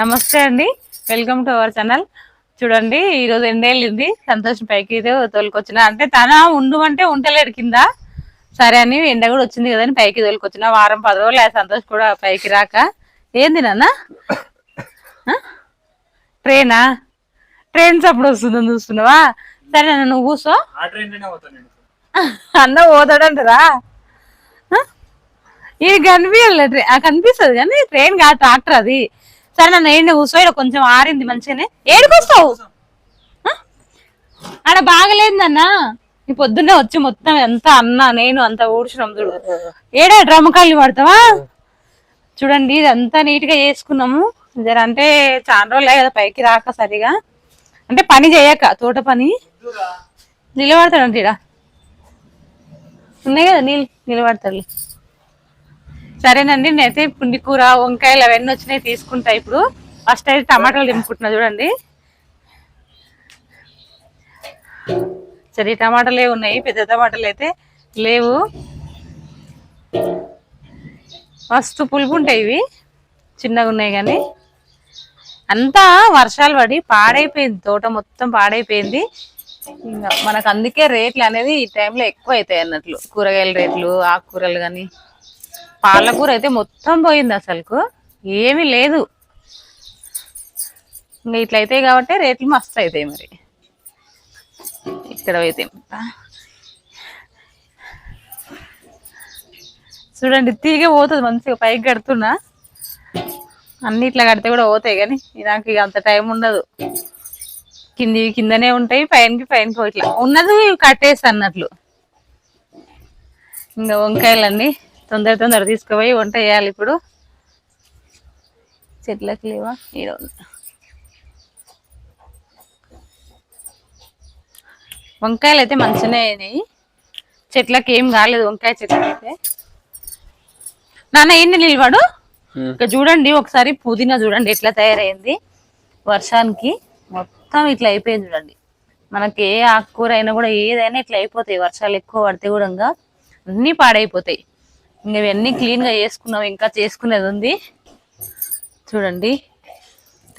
నమస్తే అండి. Welcome to our channel చూడండి ఈరోజు ఎండేళ్ళింది సంతోషం పైకి అయితే తోలుకొచ్చిన. అంటే తన ఉండు అంటే ఉంటలేడు కింద. సరే అని ఎండ కూడా వచ్చింది కదా అని పైకి తోలుకొచ్చిన. వారం పది రోజులు ఆ సంతోష్ కూడా పైకి రాక. ఏంది నాన్న? ట్రైనా? ట్రైన్ సప్పుడు వస్తుందని చూస్తున్నావా? సరే నాన్న నువ్వు కూర్చో. అన్న పోతాడంటరా? ఇది కనిపించలేదు కనిపిస్తుంది కానీ ట్రైన్ కాదు ట్రాక్టర్ అది. సరే నన్ను ఏంటి కూర్చో ఇక్కడ కొంచెం ఆరింది మంచిగానే. ఏడుకొస్తావు? ఆడ బాగలేదన్న. ఈ పొద్దున్నే వచ్చి మొత్తం ఎంత అన్నా నేను అంత ఊడ్చినాం చూడు. ఏడా డ్రమ్ కాళ్ళు పడతావా? చూడండి అంతా నీట్గా చేసుకున్నాము. జర అంటే చాలా రోజులే కదా పైకి రాక సరిగా. అంటే పని చేయక తోట పని. నిలబడతాడు అంటే ఉన్నాయి కదా నీళ్ళు నిలబడతాడు సరేనండి నేనైతే పుండి కూర వంకాయలు అవన్నీ వచ్చినాయి తీసుకుంటా ఇప్పుడు. ఫస్ట్ అయితే టమాటాలు దింపుకుంటున్నా చూడండి. సరే టమాటాలు టమాటాలే ఉన్నాయి పెద్ద టమాటాలు అయితే లేవు. మస్తు పులుపు ఉంటాయి ఇవి చిన్నగా ఉన్నాయి కానీ. అంతా వర్షాలు పడి పాడైపోయింది తోట మొత్తం పాడైపోయింది. ఇంకా మనకు అందుకే రేట్లు అనేది ఈ టైంలో ఎక్కువ అవుతాయి అన్నట్లు కూరగాయల రేట్లు ఆకుకూరలు కానీ. పాలకూర అయితే మొత్తం పోయింది అసలుకు. ఏమీ లేదు. ఇంకా ఇట్లా అవుతాయి కాబట్టి రేట్లు మస్తు అవుతాయి మరి. ఇక్కడ అయితే చూడండి తీగ పోతుంది మంచిగా పైకి కడుతున్నా. అన్ని ఇట్లా కడితే కూడా పోతాయి కానీ నాకు ఇక అంత టైం ఉండదు. కింది కిందనే ఉంటాయి పైనకి పైనకి ఇట్లా. ఉన్నది కట్టేసి అన్నట్లు. ఇంకా వంకాయలన్నీ తొందర తొందర తీసుకుపోయి వంట చేయాలి ఇప్పుడు. చెట్లకి లేవా? వంకాయలు అయితే మంచిగానే అయినాయి. చెట్లకి ఏం కాలేదు వంకాయ చెట్లకి అయితే. నాన్న ఏంటి నిలబడు? ఇక చూడండి ఒకసారి పుదీనా చూడండి ఎట్లా తయారైంది. వర్షానికి మొత్తం ఇట్లా అయిపోయింది చూడండి. మనకి ఏ ఆకుకూర అయినా కూడా ఏదైనా ఇట్లా అయిపోతాయి. వర్షాలు ఎక్కువ పడితే కూడా అన్నీ పాడైపోతాయి. ఇంకా ఇవన్నీ క్లీన్గా చేసుకున్నాం ఇంకా చేసుకునేది ఉంది. చూడండి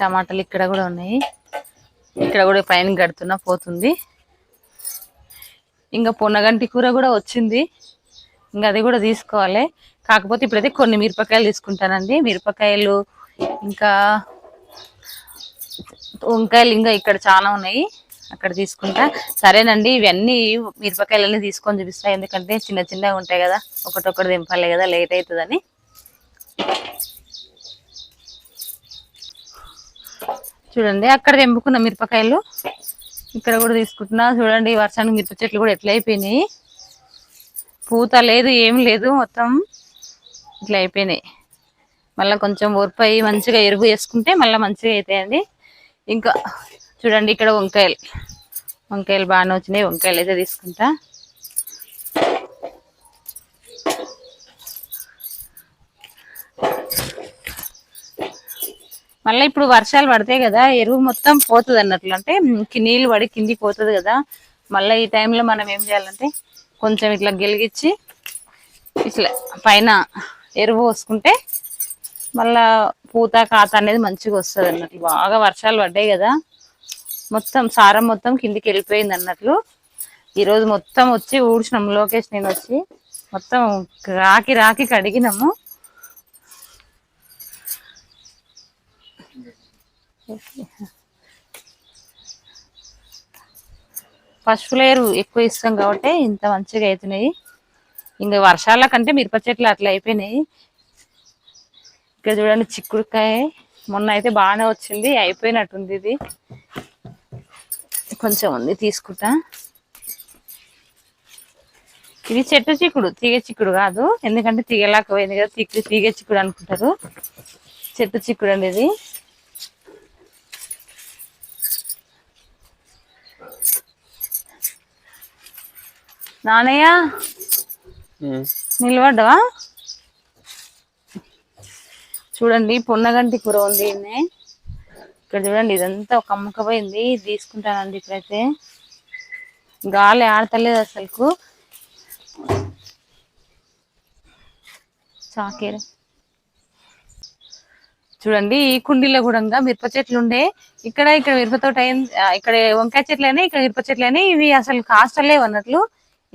టమాటాలు ఇక్కడ కూడా ఉన్నాయి. ఇక్కడ కూడా పైన కడుతున్నా పోతుంది. ఇంకా పొన్నగంటి కూర కూడా వచ్చింది. ఇంకా అది కూడా తీసుకోవాలి. కాకపోతే ఇప్పుడైతే కొన్ని మిరపకాయలు తీసుకుంటానండి. మిరపకాయలు ఇంకా వంకాయలు ఇంకా ఇక్కడ చాలా ఉన్నాయి. అక్కడ తీసుకుంటా. సరేనండి ఇవన్నీ మిరపకాయలన్నీ తీసుకొని చూపిస్తా. ఎందుకంటే చిన్న చిన్నగా ఉంటాయి కదా ఒకటొకటి దింపాలి కదా లేట్ అవుతుందని. చూడండి అక్కడ తెంపుకున్న మిరపకాయలు ఇక్కడ కూడా తీసుకుంటున్నా. చూడండి వర్షానికి మిరప చెట్లు కూడా ఎట్లా అయిపోయినాయి. పూత లేదు ఏం లేదు మొత్తం ఇట్లా అయిపోయినాయి. మళ్ళీ కొంచెం ఓర్పై మంచిగా ఎరువు వేసుకుంటే మళ్ళీ మంచిగా అవుతాయండి. ఇంకా చూడండి ఇక్కడ వంకాయలు. వంకాయలు బాగానే వచ్చినాయి. వంకాయలు అయితే తీసుకుంటా. మళ్ళీ ఇప్పుడు వర్షాలు పడతాయి కదా ఎరువు మొత్తం పోతుంది అన్నట్లు. అంటే నీళ్ళు పడి కిందికి పోతుంది కదా. మళ్ళీ ఈ టైంలో మనం ఏం చేయాలంటే కొంచెం ఇట్లా గెలిగించి ఇట్లా పైన ఎరువు పోసుకుంటే మళ్ళా పూత కాత అనేది మంచిగా వస్తుంది అన్నట్లు. బాగా వర్షాలు పడ్డాయి కదా. మొత్తం సారం మొత్తం కిందికి వెళ్ళిపోయింది అన్నట్లు. ఈరోజు మొత్తం వచ్చి ఊడ్చినాం లోకేష్ నేను వచ్చి మొత్తం రాకి రాకి కడిగినాము. పసుపు లేరు ఎక్కువ ఇస్తాం కాబట్టి ఇంత మంచిగా అవుతున్నాయి ఇంకా వర్షాల కంటే మిరప చెట్లు అట్లా అయిపోయినాయి. ఇక్కడ చూడండి చిక్కుడుకాయ మొన్న అయితే బాగానే వచ్చింది అయిపోయినట్టుంది ఇది. కొంచెం ఉంది తీసుకుంటా. ఇది చెట్టు చిక్కుడు తీగ చిక్కుడు కాదు. ఎందుకంటే తీగలాక పోయింది కదా తీగ తీగ చిక్కుడు అనుకుంటారు. చెట్టు చిక్కుడు అండి ఇది నానయ్య నిలబడ్డవా? చూడండి పొన్నగంటి కూర ఉంది. ఇక్కడ చూడండి ఇదంతా ఒక అమ్మకపోయింది తీసుకుంటానండి ఇప్పుడైతే గాలి ఆడతలేదు అసలుకు. చాకేరు. చూడండి ఈ కుండీలో కూడా మిరప చెట్లు ఉండే. ఇక్కడ ఇక్కడ మిరప తోట అయింది ఇక్కడ వంకాయ చెట్లనే ఇక్కడ మిరప చెట్లనే ఇవి అసలు కాస్తలేవు అన్నట్లు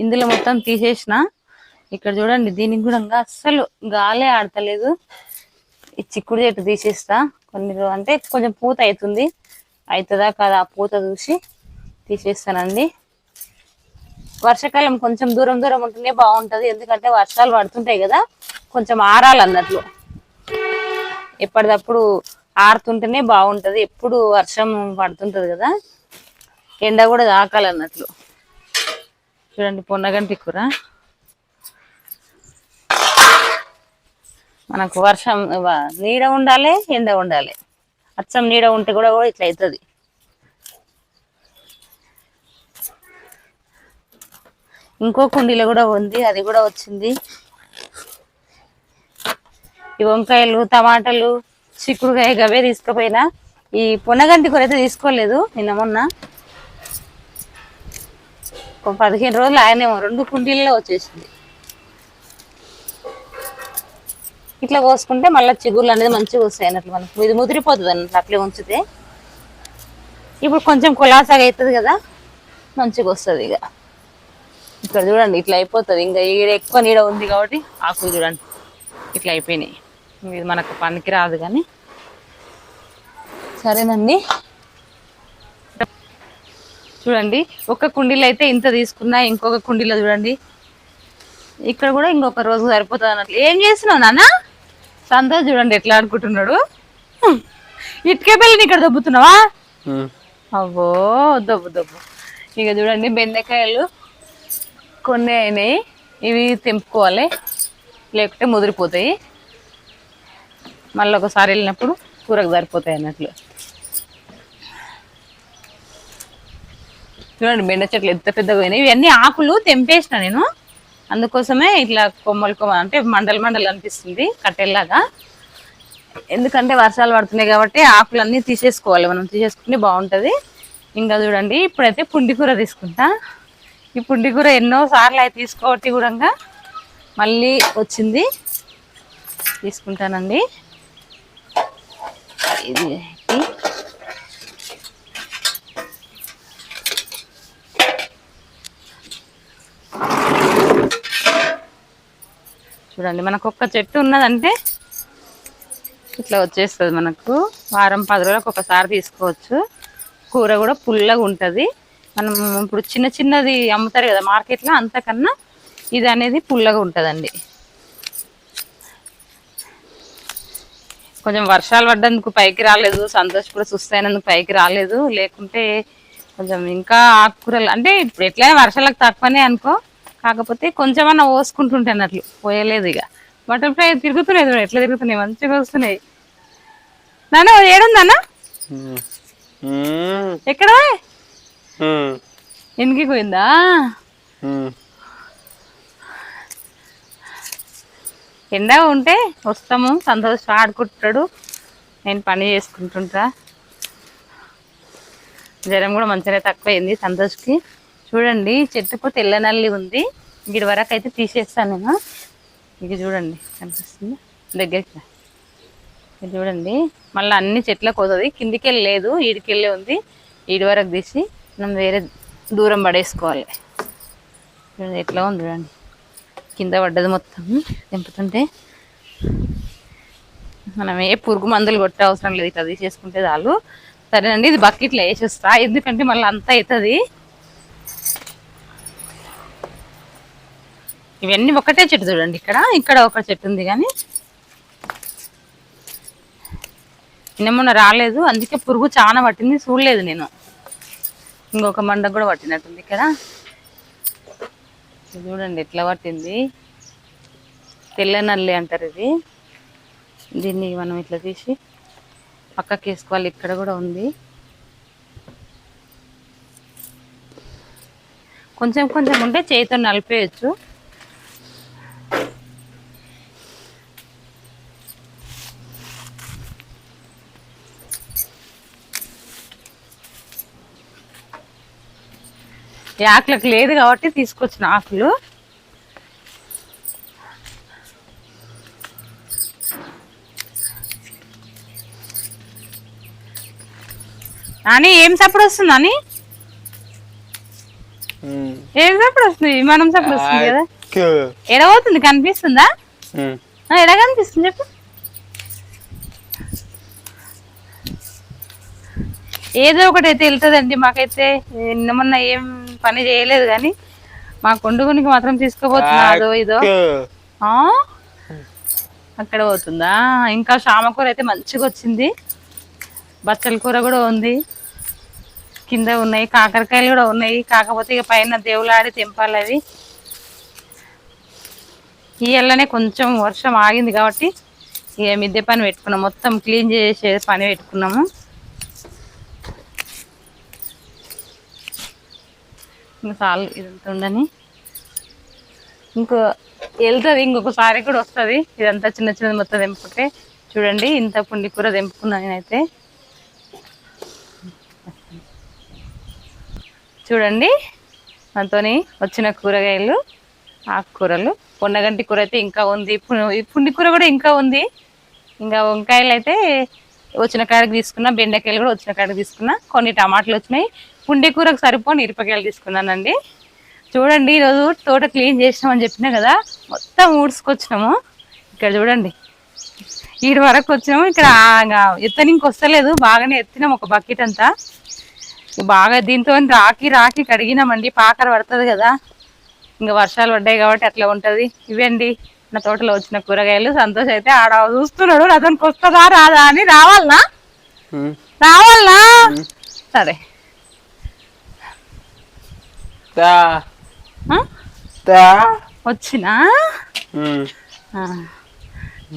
ఇందులో మొత్తం తీసేసిన. ఇక్కడ చూడండి దీనికి కూడా అస్సలు గాలే ఆడతలేదు. ఈ చిక్కుడు చెట్టు తీసేస్తా. కొన్ని అంటే కొంచెం పూత అవుతుంది అవుతుందా కదా ఆ పూత చూసి తీసేస్తానండి. వర్షాకాలం కొంచెం దూరం దూరం ఉంటేనే బాగుంటుంది. ఎందుకంటే వర్షాలు పడుతుంటాయి కదా కొంచెం ఆరాలి అన్నట్లు. ఎప్పటిదప్పుడు ఆరుతుంటేనే బాగుంటుంది. ఎప్పుడు వర్షం పడుతుంటుంది కదా ఎండ కూడా తాకాలన్నట్లు చూడండి పొన్నగంటి కూర. మనకు వర్షం నీడ ఉండాలి ఎండ ఉండాలి. అచ్చం నీడ ఉంటే కూడా ఇట్లా అవుతుంది ఇంకో కుండీలో కూడా ఉంది అది కూడా వచ్చింది. ఈ వంకాయలు టమాటాలు చిక్కుడుకాయ గవే తీసుకుపోయినా. ఈ పొన్నగంటి కూరైతే తీసుకోలేదు నిన్న మొన్న. ఒక పదిహేను రోజులు ఆయనేమో రెండు కుండీల్లో వచ్చేసింది. ఇట్లా కోసుకుంటే మళ్ళీ చిగుర్లు అనేది మంచిగా వస్తాయి అన్నట్లు మనకు. ఇది ముదిరిపోతుంది అన్నట్లు అట్లే ఉంచితే. ఇప్పుడు కొంచెం కులాసాగా అవుతుంది కదా మంచిగా వస్తుంది ఇక. ఇక్కడ చూడండి ఇట్లా అయిపోతుంది. ఇంకా ఈడ ఎక్కువ నీడ ఉంది కాబట్టి ఆకులు చూడండి ఇట్లా అయిపోయినాయి. ఇది మనకు పనికి రాదు కానీ. సరేనండి. చూడండి ఒక కుండీలో అయితే ఇంత తీసుకున్నా ఇంకొక కుండీలో చూడండి. ఇక్కడ కూడా ఇంకొక రోజు సరిపోతుంది అన్నట్లు. ఏం చేస్తున్నావు నాన్న? సంతోష్ చూడండి ఎట్లా ఆడుకుంటున్నాడు. ఇటుకే పిల్లని ఇక్కడ దొబ్బుతున్నావా? అవ్వో దొబ్బు దొబ్బు. ఇక చూడండి బెండకాయలు కొన్ని అయినాయి. ఇవి తెంపుకోవాలి. లేకుంటే ముదిరిపోతాయి. మళ్ళీ ఒకసారి వెళ్ళినప్పుడు కూరకు సరిపోతాయి అన్నట్లు. చూడండి బెండ చెట్లు ఎంత పెద్దగా పోయినాయి ఇవన్నీ ఆకులు తెంపేసిన నేను. అందుకోసమే ఇట్లా కొమ్మలు కొమ్మ అంటే మండలు మండలు అనిపిస్తుంది కట్టెల్లాగా. ఎందుకంటే వర్షాలు పడుతున్నాయి కాబట్టి ఆకులన్నీ తీసేసుకోవాలి మనం తీసేసుకుంటే బాగుంటుంది. ఇంకా చూడండి ఇప్పుడైతే పుండికూర తీసుకుంటా. ఈ పుండికూర ఎన్నో సార్లు అయితే తీసుకోవట్టి కూడా మళ్ళీ వచ్చింది. తీసుకుంటానండి. ఇది చూడండి మనకు ఒక్క చెట్టు ఉన్నదంటే ఇట్లా వచ్చేస్తుంది మనకు. వారం పది రోజులకు ఒకసారి తీసుకోవచ్చు. కూర కూడా పుల్లగా ఉంటుంది. మనం ఇప్పుడు చిన్న చిన్నది అమ్ముతారు కదా మార్కెట్లో అంతకన్నా ఇది అనేది పుల్లగా ఉంటుందండి. కొంచెం వర్షాలు పడ్డందుకు పైకి రాలేదు. సంతోష్ కూడా సుస్తైనందుకు పైకి రాలేదు. లేకుంటే కొంచెం ఇంకా ఆకుకూరలు అంటే ఇప్పుడు ఎట్లయినా వర్షాలకు తక్కువనే అనుకో. కాకపోతే కొంచెమన్నా పోసుకుంటుంటే అన్నట్లు పోయలేదు ఇక. బటర్ఫ్లై తిరుగుతున్నాయి చూడు ఎట్లా తిరుగుతున్నాయి? మంచిగా వస్తున్నాయి. నాన్న ఏడుందన్న ఎక్కడ? ఎనికి పోయిందా? ఎండ ఉంటే వస్తాము. సంతోష్ ఆడుకుంటాడు నేను పని చేసుకుంటుంటా. జ్వరం కూడా మంచిగా తక్కువైంది సంతోష్కి. చూడండి చెట్టుకు తెల్ల నల్లి ఉంది. ఇటు వరకు అయితే తీసేస్తాను నేను. ఇది చూడండి కనిపిస్తుంది. దగ్గరికి ఇది చూడండి మళ్ళీ అన్ని చెట్లకు పోతుంది కిందికి వెళ్ళి లేదు ఈడికి వెళ్ళి ఉంది. ఈడి వరకు తీసి మనం వేరే దూరం పడేసుకోవాలి. చూడండి ఎట్లా ఉంది చూడండి. కింద పడ్డది మొత్తం. తెంపుతుంటే మనం ఏ పురుగు మందులు కొట్టే అవసరం లేదు. ఇట్లా తీసేసుకుంటే చాలు. సరేనండి ఇది బకెట్లో వేసేస్తా. ఎందుకంటే మళ్ళీ అంతా అవుతుంది. ఇవన్నీ ఒకటే చెట్టు చూడండి ఇక్కడ ఇక్కడ ఒక చెట్టు ఉంది కానీ. నిన్న రాలేదు అందుకే పురుగు చాలా పట్టింది చూడలేదు నేను. ఇంకొక మండ కూడా పట్టినట్టుంది ఇక్కడ. చూడండి ఎట్లా పట్టింది. తెల్ల నల్లి అంటారు ఇది. దీన్ని మనం ఇట్లా తీసి పక్కకి వేసుకోవాలి ఇక్కడ కూడా ఉంది. కొంచెం కొంచెం ఉంటే చేతితో నలిపేయచ్చు. ఆకులకు లేదు కాబట్టి తీసుకొచ్చిన ఆకులు. నాని ఏం సప్పుడు వస్తుంది ఉమ్. ఏం సప్పుడు వస్తుంది? విమానం సప్పుడు వస్తుంది కదా. కు. ఎడ పోతుంది కనిపిస్తుందా ఎడ కనిపిస్తుంది చెప్పు. ఏదో ఒకటి అయితే వెళ్తుందండి మాకైతే. నిన్న మొన్న ఏం పని చేయలేదు కానీ మా కొండుగునికి మాత్రం తీసుకుపోతున్నా అదో ఇదో? అక్కడ పోతుందా? ఇంకా శామకూర అయితే మంచిగా వచ్చింది. బచ్చల కూర కూడా ఉంది. కింద ఉన్నాయి. కాకరకాయలు కూడా ఉన్నాయి. కాకపోతే ఇక పైన దేవులాడి తెంపాలి అవి. ఇయ్యాలనే కొంచెం వర్షం ఆగింది కాబట్టి ఇక మిద్దె పని పెట్టుకున్నాం. మొత్తం క్లీన్ చేసే పని పెట్టుకున్నాము. ఇంకా చాలు ఇదంతా ఉండని. ఇంకో వెళ్తుంది ఇంకొకసారి కూడా వస్తుంది. ఇదంతా చిన్న చిన్నది మొత్తం తెంపుకుంటే చూడండి ఇంత పుండి కూర తెంపుకున్నా నేనైతే. చూడండి మనతోని వచ్చిన కూరగాయలు ఆకుకూరలు. పొన్నగంటి కూర అయితే ఇంకా ఉంది. పుండి కూర కూడా ఇంకా ఉంది. ఇంకా వంకాయలు అయితే వచ్చిన కాడికి తీసుకున్నా బెండకాయలు కూడా వచ్చిన కాడికి తీసుకున్నా. కొన్ని టమాటాలు వచ్చినాయి. పుండి కూరకు సరిపోని ఇరపకాయలు తీసుకున్నానండి. చూడండి ఈరోజు తోట క్లీన్ చేసినామని చెప్పినా కదా మొత్తం ఊడ్చుకొచ్చినాము. ఇక్కడ చూడండి ఈడు వరకు వచ్చినాము. ఇక్కడ ఎత్తనికి వస్తలేదు బాగానే ఎత్తినాం ఒక బకెట్ అంతా. బాగా దీంతో రాకి రాకి కడిగినామండి పాకర పడుతుంది కదా. ఇంకా వర్షాలు పడ్డాయి కాబట్టి అట్లా ఉంటది. ఇవండి నా తోటలో వచ్చిన కూరగాయలు. సంతోష్ అయితే ఆడ చూస్తున్నాడు అతనికి వస్తుందా రాదా? అని రావాలనా. రావాలనా? సరే. వచ్చినా.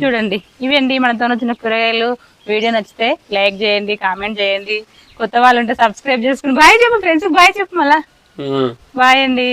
చూడండి ఇవండి మనతో వచ్చిన కూరగాయలు వీడియో నచ్చితే లైక్ చేయండి కామెంట్ చేయండి. కొత్త వాళ్ళు ఉంటే సబ్స్క్రైబ్ చేసుకుని బాయ్ చెప్పు ఫ్రెండ్స్ బాయ్ చెప్పు మళ్ళా. బాయ్ అండి.